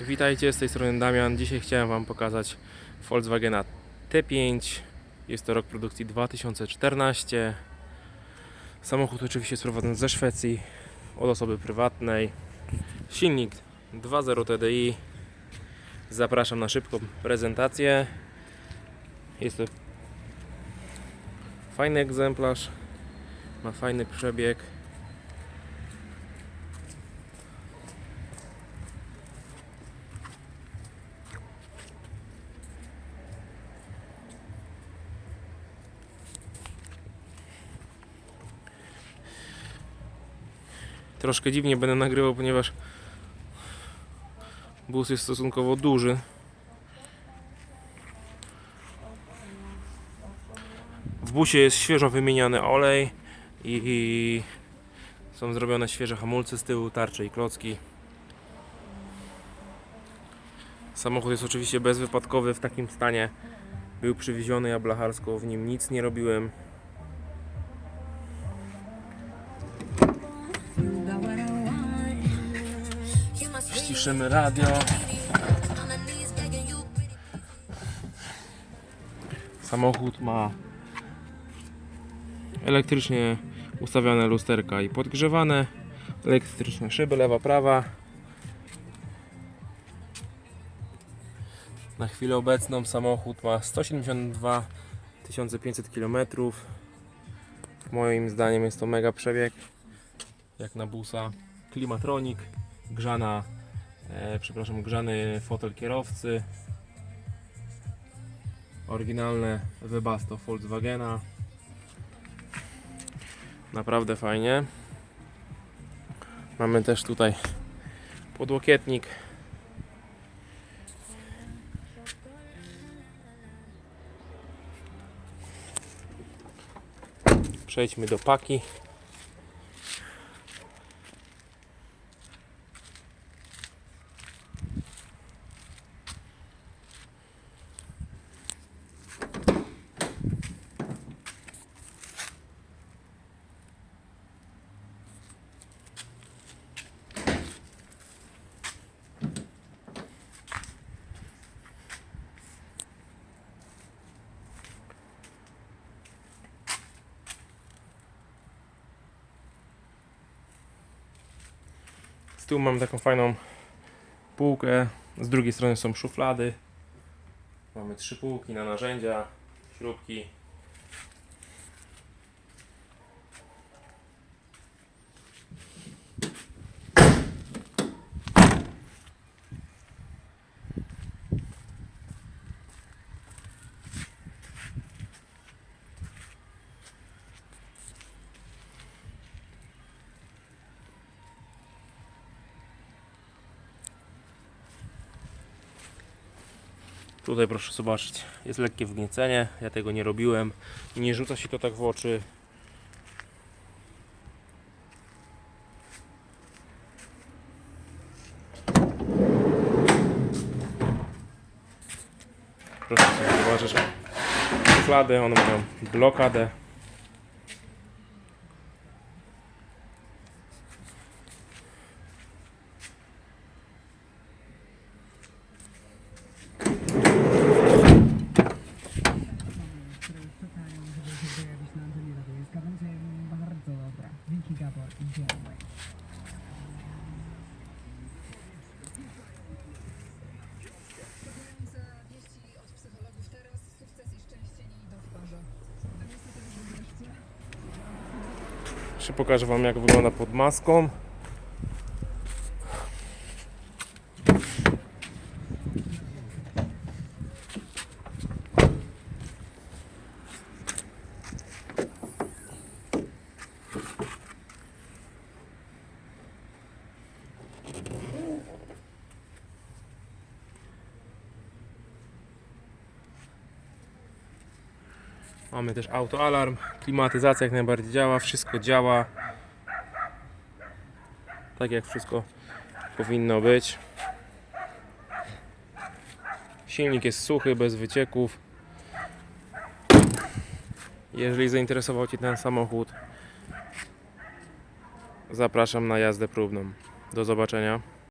Witajcie, z tej strony Damian. Dzisiaj chciałem Wam pokazać Volkswagena T5. Jest to rok produkcji 2014. Samochód oczywiście sprowadzony ze Szwecji od osoby prywatnej. Silnik 2.0 TDI. Zapraszam na szybką prezentację. Jest to fajny egzemplarz. Ma fajny przebieg. Troszkę dziwnie będę nagrywał, ponieważ bus jest stosunkowo duży. W busie jest świeżo wymieniany olej i, i są zrobione świeże hamulce z tyłu, tarcze i klocki. Samochód jest oczywiście bezwypadkowy w takim stanie. Był przywieziony, ja blacharsko w nim nic nie robiłem. Ściszymy radio. Samochód ma elektrycznie ustawiane lusterka i podgrzewane, elektryczne szyby lewa, prawa. Na chwilę obecną samochód ma 172 500 km. Moim zdaniem jest to mega przebieg, jak na busa. Klimatronik, grzana, e, przepraszam, grzany fotel kierowcy. Oryginalne Webasto Volkswagena. Naprawdę fajnie. Mamy też tutaj podłokietnik. Przejdźmy do paki. Z tyłu mam taką fajną półkę. Z drugiej strony są szuflady. Mamy trzy półki na narzędzia, śrubki. Tutaj proszę zobaczyć, jest lekkie wgniecenie. Ja tego nie robiłem. Nie rzuca się to tak w oczy. Proszę sobie zobaczyć szuflady, one mają blokadę. Wreszcie Jeszcze pokażę Wam jak wygląda pod maską. Mamy też autoalarm, klimatyzacja jak najbardziej działa, wszystko działa tak jak wszystko powinno być. Silnik jest suchy, bez wycieków. Jeżeli zainteresował Cię ten samochód, zapraszam na jazdę próbną. Do zobaczenia.